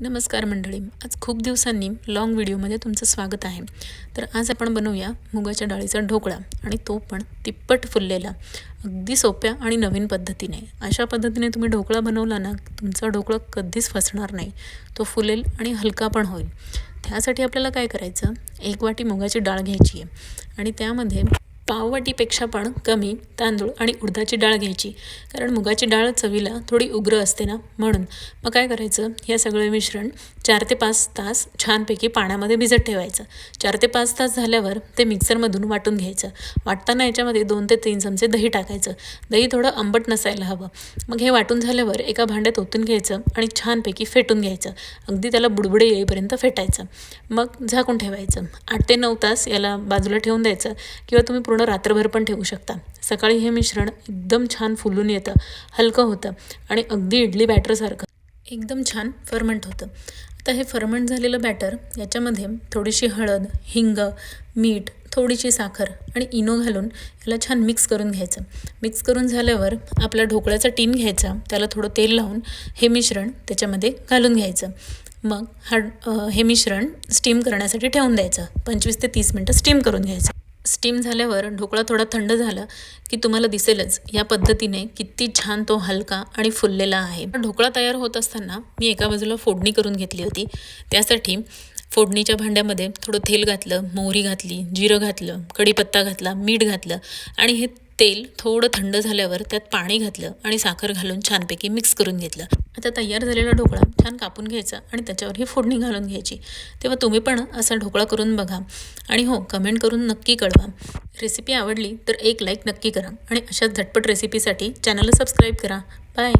नमस्कार मंडळी आज खूप दिवसांनी लाँग व्हिडिओमध्ये तुमचं स्वागत आहे. तर आज आपण बनवूया मुगाच्या डाळीचा ढोकळा आणि तो पण तिप्पट फुललेला अगदी सोप्या आणि नवीन पद्धतीने. अशा पद्धतीने तुम्ही ढोकळा बनवला ना तुमचा ढोकळा कधीच फसणार नाही. तो फुलेल आणि हलका पण होईल. त्यासाठी आपल्याला काय करायचं? एक वाटी मुगाची डाळ घ्यायची आहे आणि त्यामध्ये पाववाटीपेक्षा पण कमी तांदूळ आणि उडदाची डाळ घ्यायची. कारण मुगाची डाळ चवीला थोडी उग्र असते ना म्हणून. मग काय करायचं? हे सगळं मिश्रण चार ते पाच तास छानपैकी पाण्यामध्ये भिजत ठेवायचं. चार ते पाच तास झाल्यावर ते मिक्सरमधून वाटून घ्यायचं. वाटताना याच्यामध्ये दोन ते तीन चमचे दही टाकायचं. दही थोडं आंबट नसायला हवं. मग हे वाटून झाल्यावर एका भांड्यात ओतून घ्यायचं आणि छानपैकी फेटून घ्यायचं. अगदी त्याला बुडबुडे येईपर्यंत फेटायचं. मग झाकून ठेवायचं. आठ ते नऊ तास याला बाजूला ठेवून द्यायचं. किंवा तुम्ही पूर्ण रात्रभर पण ठेवू शकता. सकाळी हे मिश्रण एकदम छान फुलून येतं हलकं होतं आणि अगदी इडली बॅटरसारखं एकदम छान फर्मंट होतं. आता हे फर्मंट झालेलं बॅटर याच्यामध्ये थोडीशी हळद हिंग मीठ थोडीशी साखर आणि इनो घालून याला छान मिक्स करून घ्यायचं. मिक्स करून झाल्यावर आपला ढोकळ्याचा टीन घ्यायचा त्याला थोडं तेल लावून हे मिश्रण त्याच्यामध्ये घालून घ्यायचं. मग हा हे मिश्रण स्टीम करण्यासाठी ठेवून द्यायचं. पंचवीस ते तीस मिनटं स्टीम करून घ्यायचं. स्टीम झाल्यावर ढोकळा थोडा थंड झाला की तुम्हाला दिसेलच. या पद्धतीने किती छान तो हलका आणि फुललेला आहे. ढोकळा तयार होत असताना मी एका बाजूला फोडणी करून घेतली होती. त्यासाठी फोडणीच्या भांड्यामध्ये थोडं तेल घातलं मोहरी घातली जिरं घातलं कढीपत्ता घातला मीठ घातलं आणि हे तेल थोडं थंड झाल्यावर त्यात पाणी घातलं आणि साखर घालून छानपैकी मिक्स करून घेतलं. आता तयार झालेला ढोकळा छान कापून घ्यायचा आणि त्याच्यावर ही फोडणी घालून घ्यायची. तेव्हा तुम्ही पण असा ढोकळा करून बघा. आणि हो कमेंट करून नक्की कळवा. रेसिपी आवडली तर एक लाईक नक्की करा आणि अशाच झटपट रेसिपीसाठी चॅनलला सबस्क्राईब करा. बाय